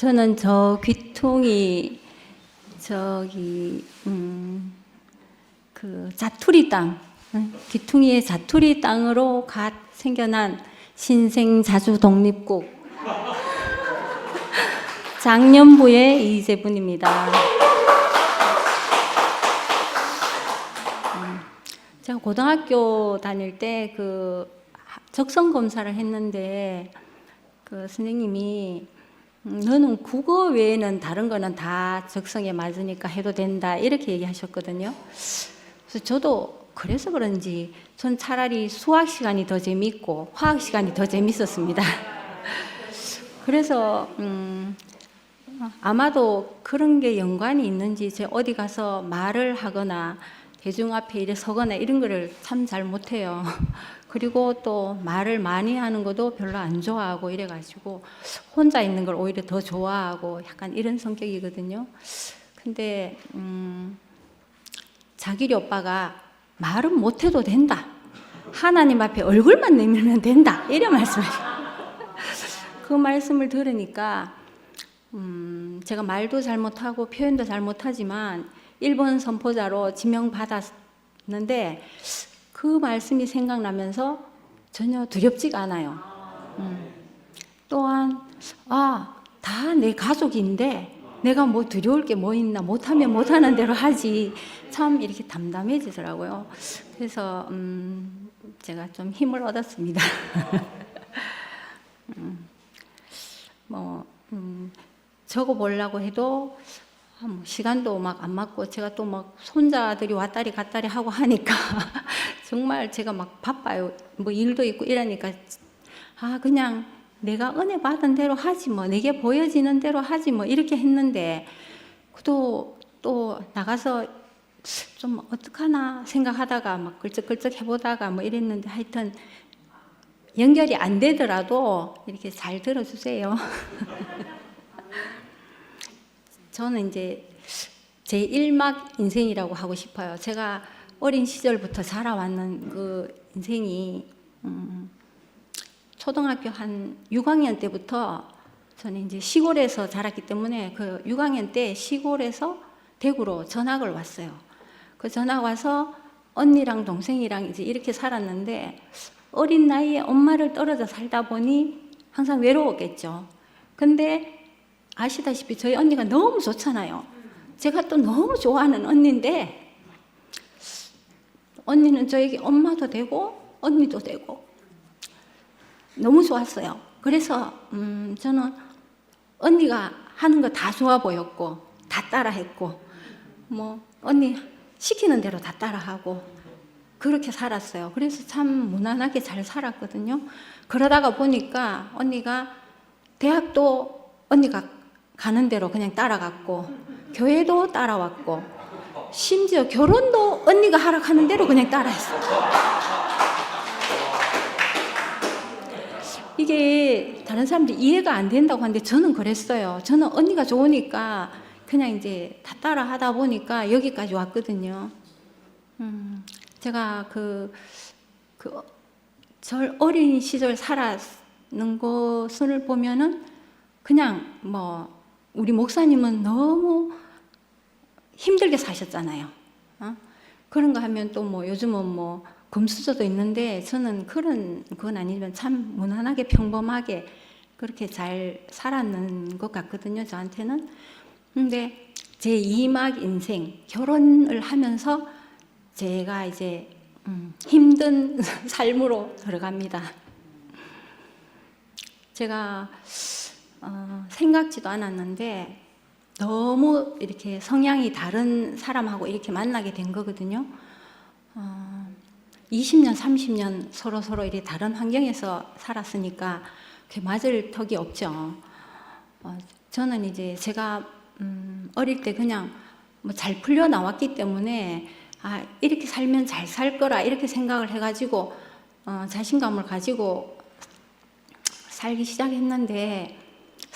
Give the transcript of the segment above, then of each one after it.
저는 저 귀퉁이 저기 음, 그 자투리 땅 응? 귀퉁이의 자투리 땅으로 갓 생겨난 신생 자주 독립국 작년부의 이재분입니다. 음, 제가 고등학교 다닐 때 그 적성 검사를 했는데 그 선생님이 음, 너는 국어 외에는 다른 거는 다 적성에 맞으니까 해도 된다 이렇게 얘기하셨거든요. 그래서 저도 그래서 그런지 전 차라리 수학 시간이 더 재밌고 화학 시간이 더 재밌었습니다. 그래서 음, 아마도 그런 게 연관이 있는지 제 어디 가서 말을 하거나 대중 앞에 이래 서거나 이런 거를 참 잘 못해요. 그리고 또 말을 많이 하는 것도 별로 안 좋아하고 이래가지고 혼자 있는 걸 오히려 더 좋아하고 약간 이런 성격이거든요. 근데 음, 자기리 오빠가 말은 못해도 된다. 하나님 앞에 얼굴만 내밀면 된다. 이래 말씀하시고 그 말씀을 들으니까 음, 제가 말도 잘 못하고 표현도 잘 못하지만 일본 선포자로 지명받았는데 그 말씀이 생각나면서 전혀 두렵지가 않아요. 음. 또한 아, 다 내 가족인데 내가 뭐 두려울 게 뭐 있나 못하면 못하는 대로 하지 참 이렇게 담담해지더라고요. 그래서 음, 제가 좀 힘을 얻었습니다. 음, 뭐 음, 적어 보려고 해도 아, 뭐 시간도 막 안 맞고 제가 또 막 손자들이 왔다리 갔다리 하고 하니까 정말 제가 막 바빠요. 뭐 일도 있고 이러니까 아 그냥 내가 은혜 받은 대로 하지 뭐 내게 보여지는 대로 하지 뭐 이렇게 했는데 또 또 나가서 좀 어떡하나 생각하다가 막 끌적끌적 해보다가 뭐 이랬는데 하여튼 연결이 안 되더라도 이렇게 잘 들어주세요. 저는 이제 제 1막 인생이라고 하고 싶어요. 제가 어린 시절부터 살아왔는 그 인생이 음, 초등학교 한 6학년 때부터 저는 이제 시골에서 자랐기 때문에 그 6학년 때 시골에서 대구로 전학을 왔어요. 그 전학 와서 언니랑 동생이랑 이제 이렇게 살았는데 어린 나이에 엄마를 떨어져 살다 보니 항상 외로웠겠죠. 근데 아시다시피 저희 언니가 너무 좋잖아요. 제가 또 너무 좋아하는 언니인데 언니는 저에게 엄마도 되고 언니도 되고 너무 좋았어요. 그래서 음, 저는 언니가 하는 거 다 좋아 보였고 다 따라했고 뭐 언니 시키는 대로 다 따라하고 그렇게 살았어요. 그래서 참 무난하게 잘 살았거든요. 그러다가 보니까 언니가 대학도 언니가 가는 대로 그냥 따라갔고 교회도 따라왔고 심지어 결혼도 언니가 하라 하는 대로 그냥 따라했어요. 이게 다른 사람들이 이해가 안 된다고 하는데 저는 그랬어요. 저는 언니가 좋으니까 그냥 이제 다 따라 하다 보니까 여기까지 왔거든요. 음, 제가 그, 그, 절 어린 시절 살았는 것을 보면은 그냥 뭐, 우리 목사님은 너무 힘들게 사셨잖아요. 어? 그런 거 하면 또 뭐 요즘은 뭐 금수저도 있는데 저는 그런 그건 아니지만 참 무난하게 평범하게 그렇게 잘 살았는 것 같거든요. 저한테는. 근데 제 2막 인생 결혼을 하면서 제가 이제 음, 힘든 삶으로 들어갑니다. 제가 어, 생각지도 않았는데 너무 이렇게 성향이 다른 사람하고 이렇게 만나게 된 거거든요. 어, 20년, 30년 서로 서로 이렇게 다른 환경에서 살았으니까 그게 맞을 턱이 없죠. 어, 저는 이제 제가 음, 어릴 때 그냥 뭐 잘 풀려 나왔기 때문에 아 이렇게 살면 잘 살 거라 이렇게 생각을 해가지고 어, 자신감을 가지고 살기 시작했는데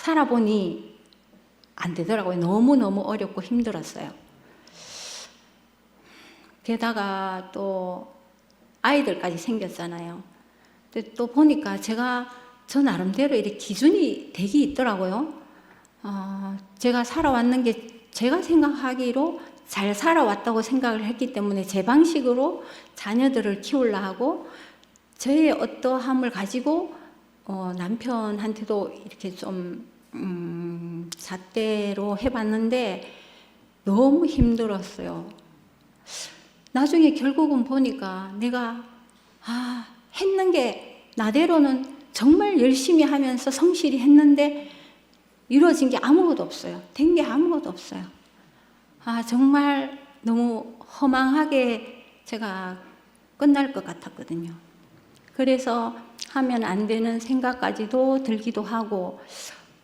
살아보니 안 되더라고요. 너무 너무 어렵고 힘들었어요. 게다가 또 아이들까지 생겼잖아요. 근데 또 보니까 제가 저 나름대로 이렇게 기준이 되게 있더라고요. 어, 제가 살아왔는 게 제가 생각하기로 잘 살아왔다고 생각을 했기 때문에 제 방식으로 자녀들을 키우려 하고 저의 어떠함을 가지고 어, 남편한테도 이렇게 좀 음, 잣대로 해봤는데 너무 힘들었어요. 나중에 결국은 보니까 내가 아 했는 게 나대로는 정말 열심히 하면서 성실히 했는데 이루어진 게 아무것도 없어요. 된 게 아무것도 없어요. 아 정말 너무 허망하게 제가 끝날 것 같았거든요. 그래서 하면 안 되는 생각까지도 들기도 하고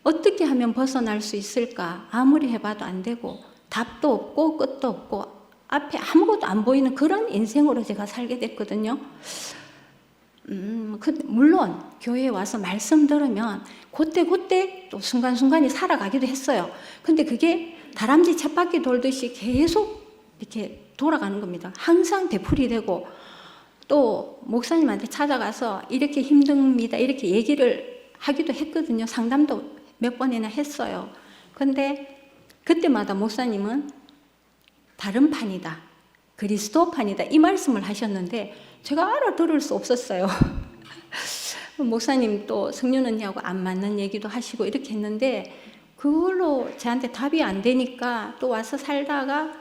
어떻게 하면 벗어날 수 있을까 아무리 해봐도 안 되고 답도 없고 끝도 없고 앞에 아무것도 안 보이는 그런 인생으로 제가 살게 됐거든요. 음, 그, 물론 교회에 와서 말씀 들으면 그때 그때 또 순간순간이 살아가기도 했어요. 근데 그게 다람쥐 쳇바퀴 돌듯이 계속 이렇게 돌아가는 겁니다. 항상 되풀이 되고 또 목사님한테 찾아가서 이렇게 힘듭니다. 이렇게 얘기를 하기도 했거든요. 상담도 몇 번이나 했어요. 근데 그때마다 목사님은 다른 판이다. 그리스도 판이다. 이 말씀을 하셨는데 제가 알아들을 수 없었어요. 목사님 또 성년 언니하고 안 맞는 얘기도 하시고 이렇게 했는데 그걸로 저한테 답이 안 되니까 또 와서 살다가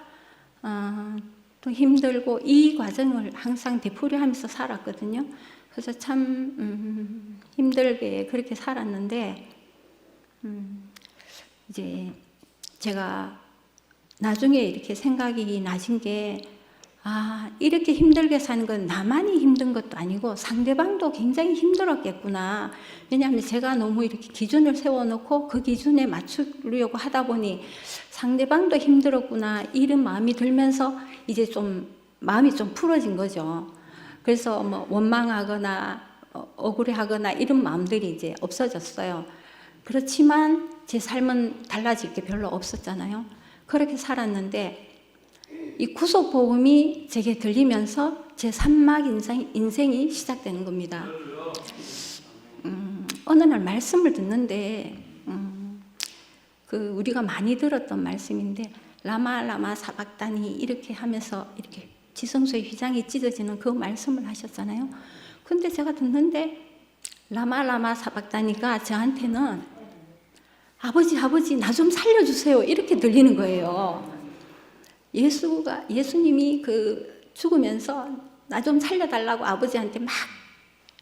어, 또 힘들고 이 과정을 항상 되풀이하면서 살았거든요. 그래서 참 음, 힘들게 그렇게 살았는데 음, 이제 제가 나중에 이렇게 생각이 나신 게 아, 이렇게 힘들게 사는 건 나만이 힘든 것도 아니고 상대방도 굉장히 힘들었겠구나. 왜냐하면 제가 너무 이렇게 기준을 세워놓고 그 기준에 맞추려고 하다 보니 상대방도 힘들었구나. 이런 마음이 들면서 이제 좀 마음이 좀 풀어진 거죠. 그래서 뭐 원망하거나 어, 억울해하거나 이런 마음들이 이제 없어졌어요. 그렇지만 제 삶은 달라질 게 별로 없었잖아요. 그렇게 살았는데 이 구속 복음이 제게 들리면서 제 산막 인생, 인생이 시작되는 겁니다. 음, 어느 날 말씀을 듣는데 음, 그 우리가 많이 들었던 말씀인데 라마 라마 사박다니 이렇게 하면서 이렇게 지성소의 휘장이 찢어지는 그 말씀을 하셨잖아요. 근데 제가 듣는데 라마 라마 사박다니가 저한테는 아버지 아버지 나 좀 살려주세요 이렇게 들리는 거예요. 예수가 예수님이 그 죽으면서 나 좀 살려달라고 아버지한테 막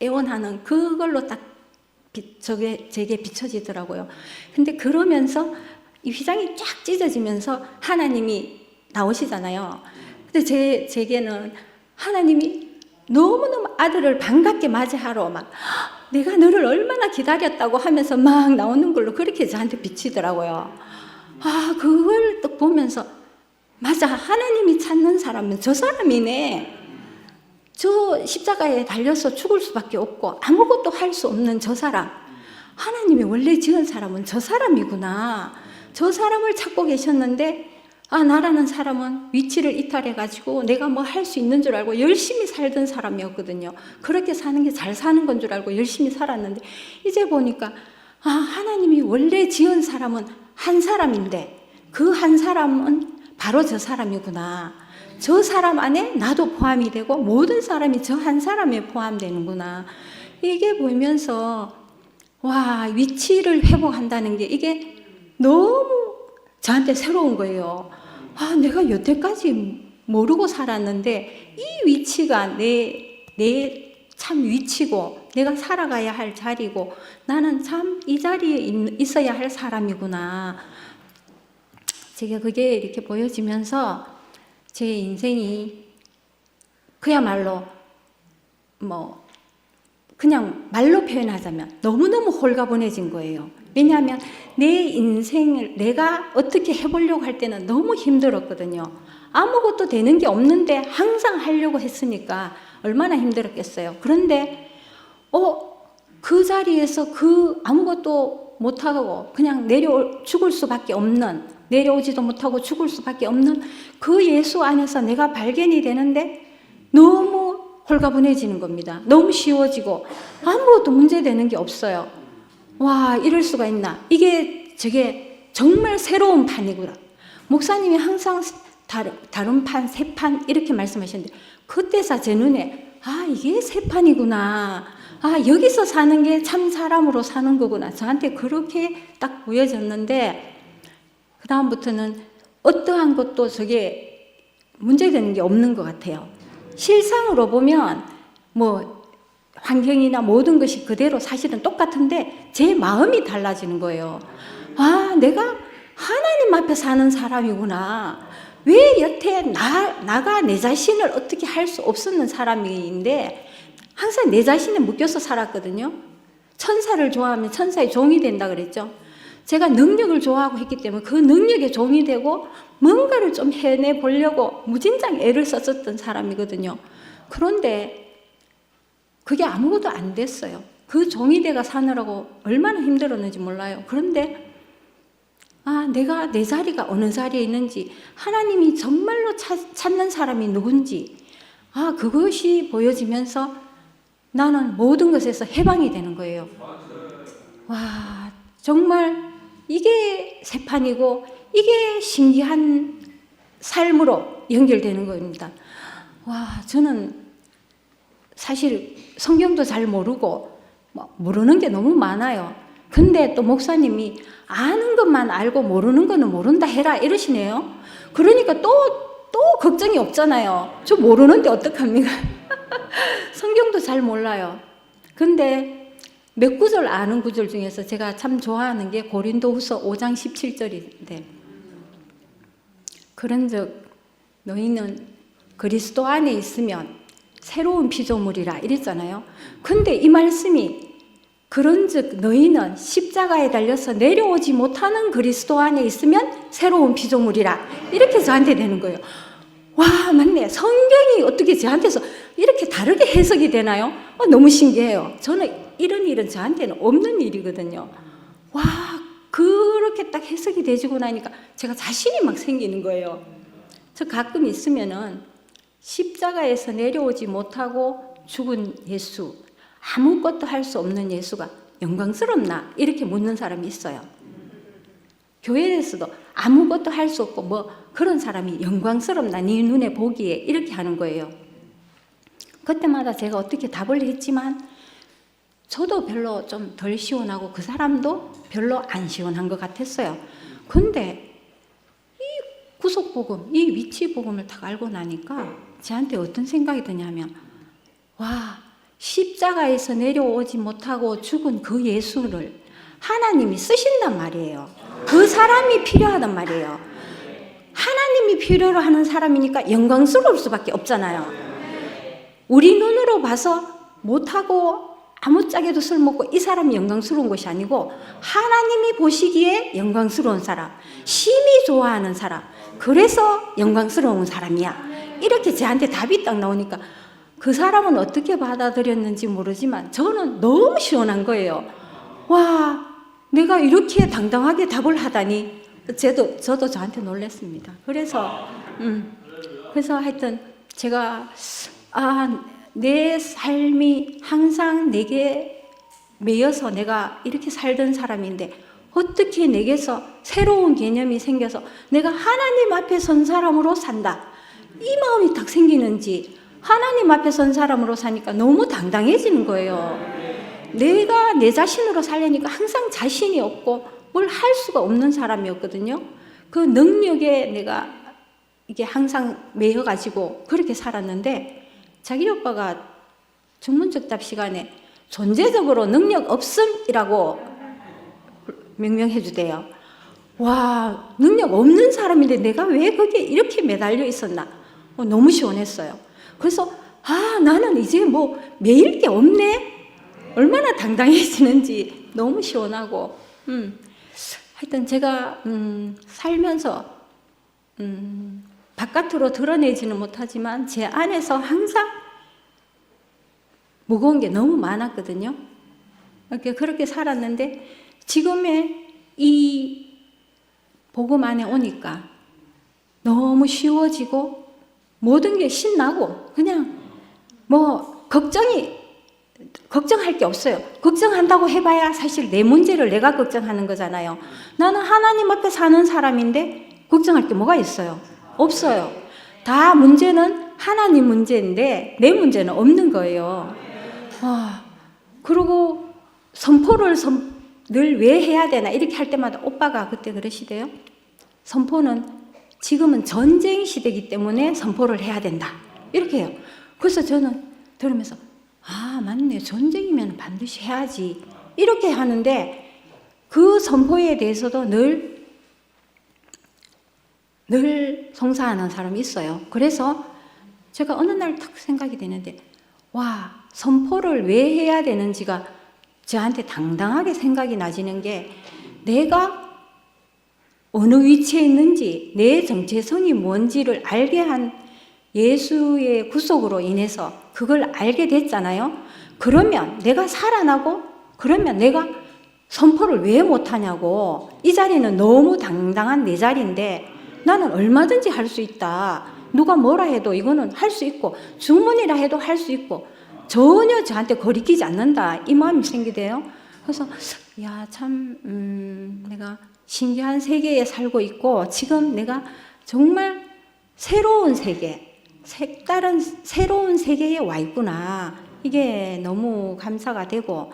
애원하는 그걸로 딱 비, 저게 제게 비춰지더라고요. 근데 그러면서 이 휘장이 쫙 찢어지면서 하나님이 나오시잖아요. 근데 제 제게는 하나님이 너무너무 아들을 반갑게 맞이하러 막 내가 너를 얼마나 기다렸다고 하면서 막 나오는 걸로 그렇게 저한테 비치더라고요. 아, 그걸 또 보면서 맞아. 하나님이 찾는 사람은 저 사람이네. 저 십자가에 달려서 죽을 수밖에 없고 아무것도 할 수 없는 저 사람. 하나님이 원래 지은 사람은 저 사람이구나. 저 사람을 찾고 계셨는데 아, 나라는 사람은 위치를 이탈해가지고 내가 뭐 할 수 있는 줄 알고 열심히 살던 사람이었거든요. 그렇게 사는 게 잘 사는 건 줄 알고 열심히 살았는데, 이제 보니까, 아, 하나님이 원래 지은 사람은 한 사람인데, 그 한 사람은 바로 저 사람이구나. 저 사람 안에 나도 포함이 되고, 모든 사람이 저 한 사람에 포함되는구나. 이게 보면서, 와, 위치를 회복한다는 게 이게 너무 저한테 새로운 거예요. 아, 내가 여태까지 모르고 살았는데 이 위치가 내, 내 참 위치고 내가 살아가야 할 자리고 나는 참 이 자리에 있, 있어야 할 사람이구나. 제가 그게 이렇게 보여지면서 제 인생이 그야말로 뭐 그냥 말로 표현하자면 너무너무 홀가분해진 거예요. 왜냐하면 내 인생을 내가 어떻게 해보려고 할 때는 너무 힘들었거든요. 아무것도 되는 게 없는데 항상 하려고 했으니까 얼마나 힘들었겠어요. 그런데, 어, 그 자리에서 그 아무것도 못하고 그냥 내려 죽을 수밖에 없는, 내려오지도 못하고 죽을 수밖에 없는 그 예수 안에서 내가 발견이 되는데 너무 홀가분해지는 겁니다. 너무 쉬워지고 아무것도 문제되는 게 없어요. 와, 이럴 수가 있나. 이게 저게 정말 새로운 판이구나. 목사님이 항상 다른, 다른 판, 새판 이렇게 말씀하셨는데 그때서 제 눈에 아 이게 새 판이구나. 아 여기서 사는 게 참 사람으로 사는 거구나. 저한테 그렇게 딱 보여졌는데 그 다음부터는 어떠한 것도 저게 문제되는 게 없는 것 같아요. 실상으로 보면 뭐 환경이나 모든 것이 그대로 사실은 똑같은데 제 마음이 달라지는 거예요. 아, 내가 하나님 앞에 사는 사람이구나. 왜 여태 나, 나가 내 자신을 어떻게 할 수 없었는 사람인데 항상 내 자신에 묶여서 살았거든요. 천사를 좋아하면 천사의 종이 된다 그랬죠. 제가 능력을 좋아하고 했기 때문에 그 능력의 종이 되고 뭔가를 좀 해내 보려고 무진장 애를 썼었던 사람이거든요. 그런데 그게 아무것도 안 됐어요. 그 종이 돼가 사느라고 얼마나 힘들었는지 몰라요. 그런데 아, 내가 내 자리가 어느 자리에 있는지, 하나님이 정말로 찾, 찾는 사람이 누군지, 아, 그것이 보여지면서 나는 모든 것에서 해방이 되는 거예요. 와, 정말 이게 새판이고, 이게 신기한 삶으로 연결되는 겁니다. 와, 저는 사실 성경도 잘 모르고, 뭐 모르는 게 너무 많아요. 근데 또 목사님이 아는 것만 알고 모르는 거는 모른다 해라 이러시네요. 그러니까 또, 또 걱정이 없잖아요. 저 모르는데 어떡합니까? 성경도 잘 몰라요. 근데 몇 구절 아는 구절 중에서 제가 참 좋아하는 게 고린도 후서 5장 17절인데 그런 적 너희는 그리스도 안에 있으면 새로운 피조물이라 이랬잖아요. 근데 이 말씀이 그런즉 너희는 십자가에 달려서 내려오지 못하는 그리스도 안에 있으면 새로운 피조물이라 이렇게 저한테 되는 거예요. 와 맞네 성경이 어떻게 저한테서 이렇게 다르게 해석이 되나요? 어, 너무 신기해요. 저는 이런 일은 저한테는 없는 일이거든요. 와 그렇게 딱 해석이 되지고 나니까 제가 자신이 막 생기는 거예요. 저 가끔 있으면은 십자가에서 내려오지 못하고 죽은 예수 아무것도 할 수 없는 예수가 영광스럽나? 이렇게 묻는 사람이 있어요. 교회에서도 아무것도 할 수 없고 뭐 그런 사람이 영광스럽나? 네 눈에 보기에 이렇게 하는 거예요. 그때마다 제가 어떻게 답을 했지만 저도 별로 좀 덜 시원하고 그 사람도 별로 안 시원한 것 같았어요. 근데 이 구속복음, 이 위치복음을 딱 알고 나니까 저한테 어떤 생각이 드냐면 와 십자가에서 내려오지 못하고 죽은 그 예수를 하나님이 쓰신단 말이에요. 그 사람이 필요하단 말이에요. 하나님이 필요로 하는 사람이니까 영광스러울 수밖에 없잖아요. 우리 눈으로 봐서 못하고 아무짝에도 쓸모없고 이 사람이 영광스러운 것이 아니고 하나님이 보시기에 영광스러운 사람, 심히 좋아하는 사람, 그래서 영광스러운 사람이야. 이렇게 저한테 답이 딱 나오니까 그 사람은 어떻게 받아들였는지 모르지만 저는 너무 시원한 거예요. 와, 내가 이렇게 당당하게 답을 하다니 저도 저도 저한테 놀랐습니다. 그래서 음, 그래서 하여튼 제가 아, 내 삶이 항상 내게 매여서 내가 이렇게 살던 사람인데 어떻게 내게서 새로운 개념이 생겨서 내가 하나님 앞에 선 사람으로 산다. 이 마음이 딱 생기는지 하나님 앞에 선 사람으로 사니까 너무 당당해지는 거예요. 내가 내 자신으로 살려니까 항상 자신이 없고 뭘 할 수가 없는 사람이었거든요. 그 능력에 내가 이게 항상 매여 가지고 그렇게 살았는데 자기 오빠가 중문적답 시간에 존재적으로 능력 없음이라고 명명해 주대요. 와, 능력 없는 사람인데 내가 왜 거기에 이렇게 매달려 있었나? 어, 너무 시원했어요. 그래서 아 나는 이제 뭐 매일 게 없네. 얼마나 당당해지는지 너무 시원하고 음 하여튼 제가 음 살면서 음 바깥으로 드러내지는 못하지만 제 안에서 항상 무거운 게 너무 많았거든요. 이렇게 그렇게 살았는데 지금의 이 복음 안에 오니까 너무 쉬워지고 모든 게 신나고 그냥 뭐 걱정이 걱정할 게 없어요. 걱정한다고 해봐야 사실 내 문제를 내가 걱정하는 거잖아요. 나는 하나님 앞에 사는 사람인데 걱정할 게 뭐가 있어요? 없어요. 다 문제는 하나님 문제인데 내 문제는 없는 거예요. 와, 그리고 선포를 늘 왜 해야 되나 이렇게 할 때마다 오빠가 그때 그러시대요. 선포는 지금은 전쟁 시대이기 때문에 선포를 해야 된다. 이렇게 해요. 그래서 저는 들으면서 아, 맞네. 전쟁이면 반드시 해야지. 이렇게 하는데 그 선포에 대해서도 늘, 늘 송사하는 사람이 있어요. 그래서 제가 어느 날탁 생각이 되는데, 와, 선포를 왜 해야 되는지가 저한테 당당하게 생각이 나지는 게 내가 어느 위치에 있는지 내 정체성이 뭔지를 알게 한 예수의 구속으로 인해서 그걸 알게 됐잖아요. 그러면 내가 살아나고 그러면 내가 선포를 왜 못하냐고 이 자리는 너무 당당한 내 자리인데 나는 얼마든지 할 수 있다. 누가 뭐라 해도 이거는 할 수 있고 주문이라 해도 할 수 있고 전혀 저한테 거리끼지 않는다 이 마음이 생기대요. 그래서 야 참 음, 내가 신기한 세계에 살고 있고 지금 내가 정말 새로운 세계, 색다른 새로운 세계에 와 있구나. 이게 너무 감사가 되고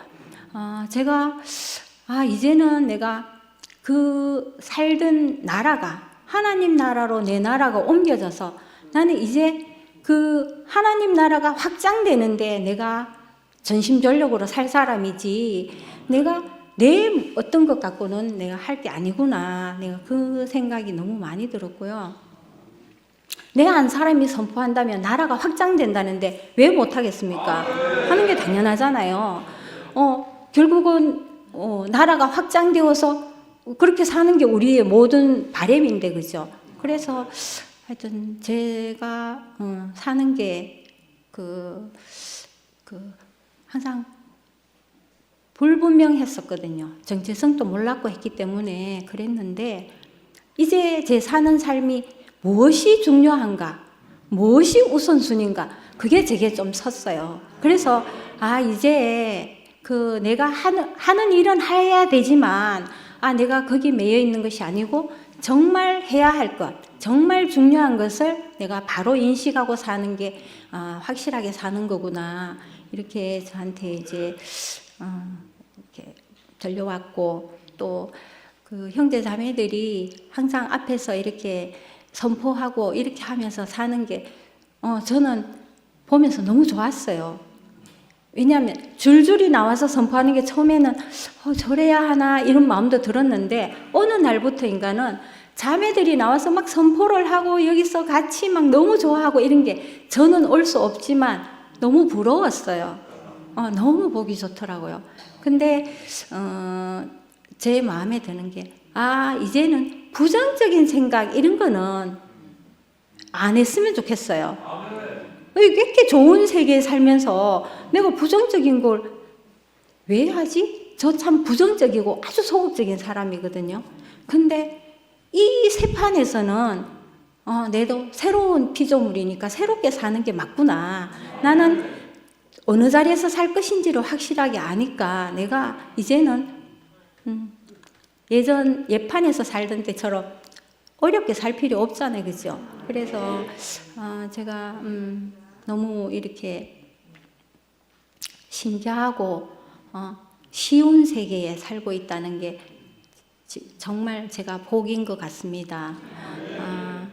아, 제가 아 이제는 내가 그 살던 나라가 하나님 나라로 내 나라가 옮겨져서 나는 이제 그 하나님 나라가 확장되는데 내가 전심전력으로 살 사람이지 내가 내 어떤 것 갖고는 내가 할 게 아니구나 내가 그 생각이 너무 많이 들었고요. 내한 사람이 선포한다면 나라가 확장된다는데 왜 못하겠습니까? 하는 게 당연하잖아요. 어, 결국은 어, 나라가 확장되어서 그렇게 사는 게 우리의 모든 바램인데 그죠? 그래서 하여튼 제가 어, 사는 게그 그 항상 불분명했었거든요. 정체성도 몰랐고 했기 때문에 그랬는데 이제 제 사는 삶이 무엇이 중요한가, 무엇이 우선순위인가 그게 제게 좀 섰어요. 그래서 아 이제 그 내가 하는 하는 일은 해야 되지만 아 내가 거기 매여 있는 것이 아니고 정말 해야 할 것, 정말 중요한 것을 내가 바로 인식하고 사는 게 아, 확실하게 사는 거구나 이렇게 저한테 이제 어, 이렇게 들려왔고 또 그 형제 자매들이 항상 앞에서 이렇게 선포하고 이렇게 하면서 사는 게 어, 저는 보면서 너무 좋았어요. 왜냐하면 줄줄이 나와서 선포하는 게 처음에는 어, 저래야 하나 이런 마음도 들었는데 어느 날부터인가는 자매들이 나와서 막 선포를 하고 여기서 같이 막 너무 좋아하고 이런 게 저는 올 수 없지만 너무 부러웠어요. 어, 너무 보기 좋더라고요. 근데 어, 제 마음에 드는 게 아, 이제는 부정적인 생각 이런 거는 안 했으면 좋겠어요. 이렇게 좋은 세계에 살면서 내가 부정적인 걸 왜 하지? 저 참 부정적이고 아주 소극적인 사람이거든요. 근데 이 세판에서는 어, 내도 새로운 피조물이니까 새롭게 사는 게 맞구나. 나는 어느 자리에서 살 것인지를 확실하게 아니까 내가 이제는 음, 예전 예판에서 살던 때처럼 어렵게 살 필요 없잖아요, 그죠? 그래서 어, 제가 음, 너무 이렇게 신기하고 어, 쉬운 세계에 살고 있다는 게 지, 정말 제가 복인 것 같습니다. 아,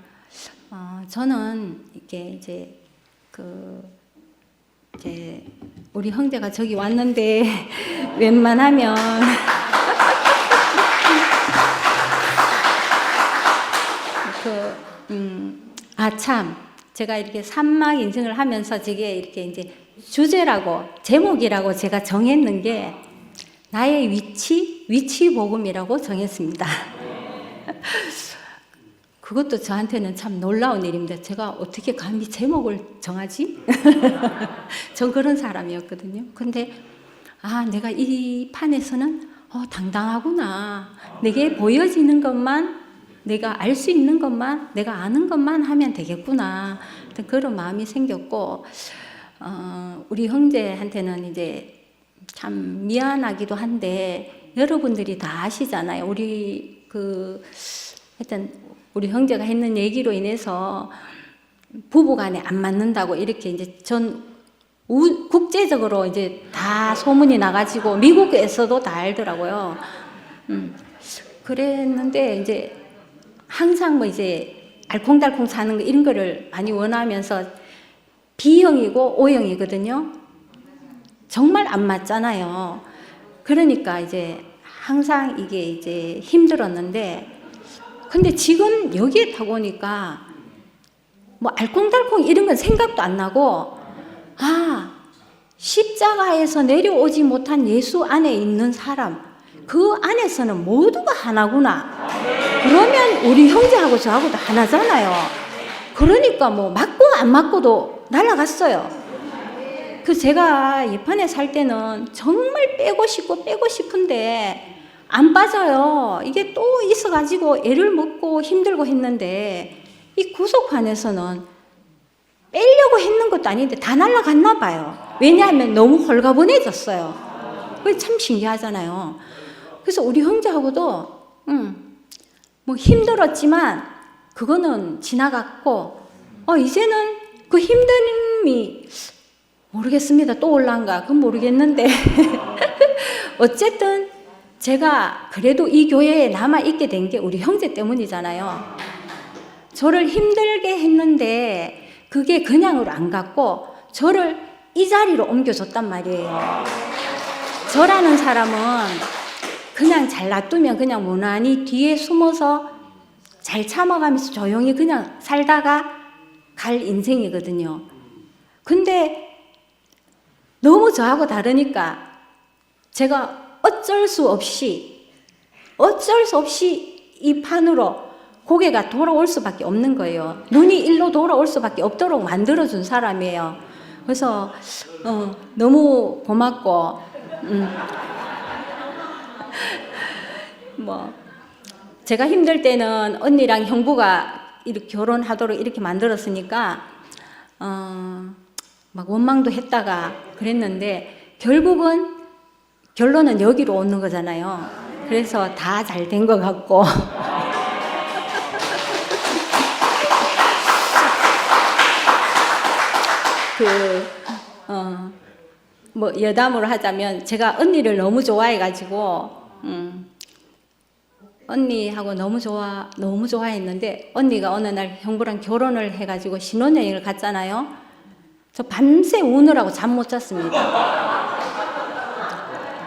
어, 저는 이게 이제 그 이제 우리 형제가 저기 왔는데 웬만하면 그, 음, 아, 참. 제가 이렇게 산막 인증을 하면서 저게 이렇게 이제 주제라고, 제목이라고 제가 정했는 게 나의 위치, 위치 복음이라고 정했습니다. 그것도 저한테는 참 놀라운 일입니다. 제가 어떻게 감히 제목을 정하지? 전 그런 사람이었거든요. 근데, 아, 내가 이 판에서는 어, 당당하구나. 내게 보여지는 것만 내가 알 수 있는 것만, 내가 아는 것만 하면 되겠구나. 그런 마음이 생겼고, 어, 우리 형제한테는 이제 참 미안하기도 한데 여러분들이 다 아시잖아요. 우리 그 하여튼 우리 형제가 했는 얘기로 인해서 부부간에 안 맞는다고 이렇게 이제 전 우- 국제적으로 이제 다 소문이 나가지고 미국에서도 다 알더라고요. 음, 그랬는데 이제 항상 뭐 이제 알콩달콩 사는 거 이런 거를 많이 원하면서 B형이고 O형이거든요. 정말 안 맞잖아요. 그러니까 이제 항상 이게 이제 힘들었는데 근데 지금 여기에 타고 오니까 뭐 알콩달콩 이런 건 생각도 안 나고 아 십자가에서 내려오지 못한 예수 안에 있는 사람 그 안에서는 모두가 하나구나. 그러면 우리 형제하고 저하고도 하나잖아요. 그러니까 뭐 맞고 안 맞고도 날아갔어요. 그 제가 예판에 살 때는 정말 빼고 싶고 빼고 싶은데 안 빠져요. 이게 또 있어가지고 애를 먹고 힘들고 했는데 이 구속판에서는 빼려고 했는 것도 아닌데 다 날아갔나 봐요. 왜냐하면 너무 홀가분해졌어요. 그게 참 신기하잖아요. 그래서 우리 형제하고도 음, 뭐 힘들었지만 그거는 지나갔고 어 이제는 그 힘듦이 모르겠습니다. 또 올란가? 그건 모르겠는데. 어쨌든 제가 그래도 이 교회에 남아 있게 된 게 우리 형제 때문이잖아요. 저를 힘들게 했는데 그게 그냥으로 안 갔고 저를 이 자리로 옮겨줬단 말이에요. 저라는 사람은 그냥 잘 놔두면 그냥 무난히 뒤에 숨어서 잘 참아가면서 조용히 그냥 살다가 갈 인생이거든요. 근데 너무 저하고 다르니까 제가 어쩔 수 없이 어쩔 수 없이 이 판으로 고개가 돌아올 수밖에 없는 거예요. 눈이 일로 돌아올 수밖에 없도록 만들어준 사람이에요. 그래서 어, 너무 고맙고 음. 뭐 제가 힘들 때는 언니랑 형부가 이렇게 결혼하도록 이렇게 만들었으니까 어, 막 원망도 했다가 그랬는데 결국은 결론은 여기로 오는 거잖아요. 그래서 다 잘 된 것 같고. 그, 어, 뭐, 여담으로 하자면, 제가 언니를 너무 좋아해가지고, 음, 언니하고 너무 좋아, 너무 좋아했는데, 언니가 어느 날 형부랑 결혼을 해가지고 신혼여행을 갔잖아요. 저 밤새 우느라고 잠 못 잤습니다.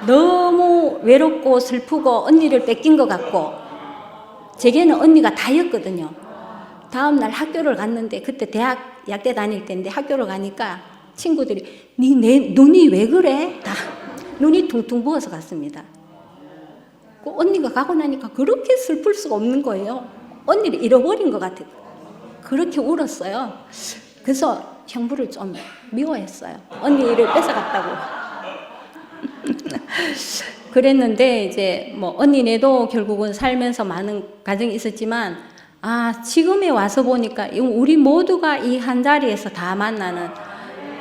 너무 외롭고 슬프고 언니를 뺏긴 것 같고 제게는 언니가 다였거든요. 다음 날 학교를 갔는데 그때 대학 약대 다닐 때인데 학교를 가니까 친구들이 니내 눈이 왜 그래? 다 눈이 퉁퉁 부어서 갔습니다. 그 언니가 가고 나니까 그렇게 슬플 수가 없는 거예요. 언니를 잃어버린 것 같아요. 그렇게 울었어요. 그래서 형부를 좀 미워했어요. 언니를 뺏어갔다고. 그랬는데 이제 뭐 언니네도 결국은 살면서 많은 가정이 있었지만 아 지금에 와서 보니까 이 우리 모두가 이 한 자리에서 다 만나는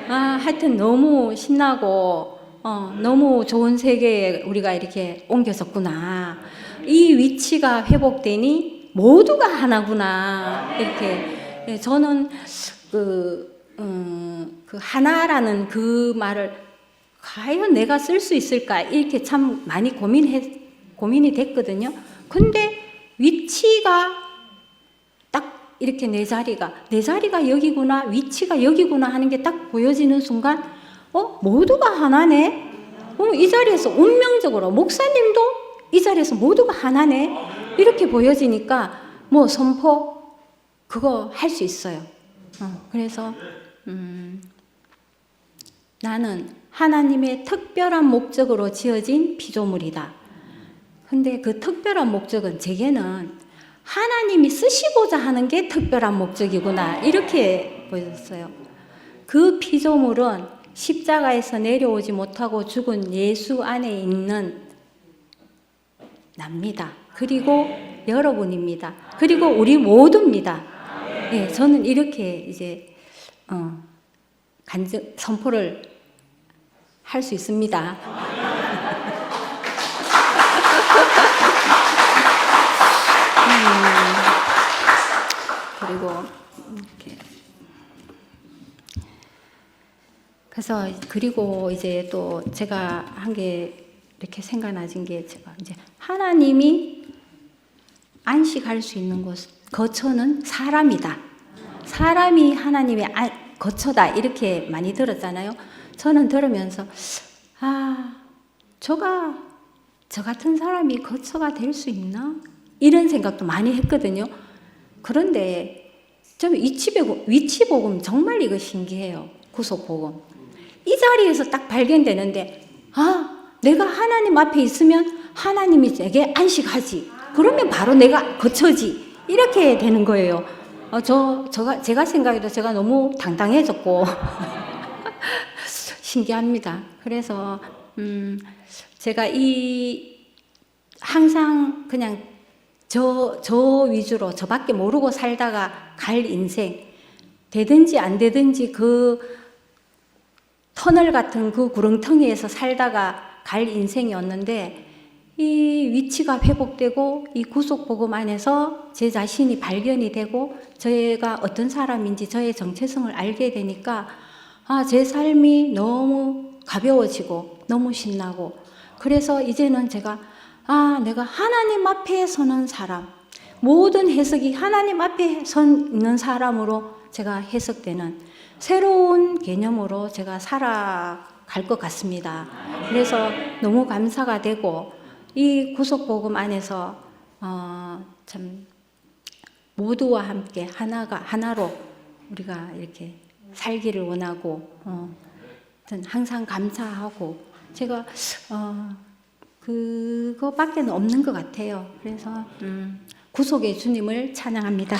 아 하여튼 너무 신나고 어 너무 좋은 세계에 우리가 이렇게 옮겨졌구나. 이 위치가 회복되니 모두가 하나구나. 이렇게. 예, 저는 그, 음, 그 하나라는 그 말을 과연 내가 쓸 수 있을까 이렇게 참 많이 고민해 고민이 됐거든요. 근데 위치가 딱 이렇게 내 자리가 내 자리가 여기구나 위치가 여기구나 하는 게 딱 보여지는 순간 어 모두가 하나네. 어, 이 자리에서 운명적으로 목사님도 이 자리에서 모두가 하나네 이렇게 보여지니까 뭐 선포 그거 할 수 있어요. 어, 그래서 음, 나는 하나님의 특별한 목적으로 지어진 피조물이다. 근데 그 특별한 목적은 제게는 하나님이 쓰시고자 하는 게 특별한 목적이구나. 이렇게 보였어요. 그 피조물은 십자가에서 내려오지 못하고 죽은 예수 안에 있는 납니다. 그리고 여러분입니다. 그리고 우리 모두입니다. 예, 저는 이렇게 이제 어, 간증 선포를 할 수 있습니다. 음, 그리고 이렇게 그래서 그리고 이제 또 제가 한 게 이렇게 생각나진 게 제가 이제 하나님이 안식할 수 있는 곳 거처는 사람이다. 사람이 하나님의 안- 거처다 이렇게 많이 들었잖아요. 저는 들으면서 아 저가 저 같은 사람이 거처가 될 수 있나 이런 생각도 많이 했거든요. 그런데 좀 위치 복음, 위치 복음 정말 이거 신기해요. 구속 복음. 이 자리에서 딱 발견되는데 아 내가 하나님 앞에 있으면 하나님이 내게 안식하지. 그러면 바로 내가 거처지. 이렇게 되는 거예요. 어, 저 저가 제가 생각해도 제가 너무 당당해졌고 신기합니다. 그래서 음, 제가 이 항상 그냥 저, 저 위주로 저밖에 모르고 살다가 갈 인생 되든지 안 되든지 그 터널 같은 그 구렁텅이에서 살다가 갈 인생이었는데 이 위치가 회복되고 이 구속 복음 안에서 제 자신이 발견이 되고 저희가 어떤 사람인지 저의 정체성을 알게 되니까 아, 제 삶이 너무 가벼워지고 너무 신나고 그래서 이제는 제가 아, 내가 하나님 앞에 서는 사람 모든 해석이 하나님 앞에 선 있는 사람으로 제가 해석되는 새로운 개념으로 제가 살아갈 것 같습니다. 그래서 너무 감사가 되고 이 구속복음 안에서 어, 참 모두와 함께 하나가 하나로 우리가 이렇게 살기를 원하고 어, 항상 감사하고 제가 어, 그거밖에 없는 것 같아요. 그래서 음, 구속의 주님을 찬양합니다.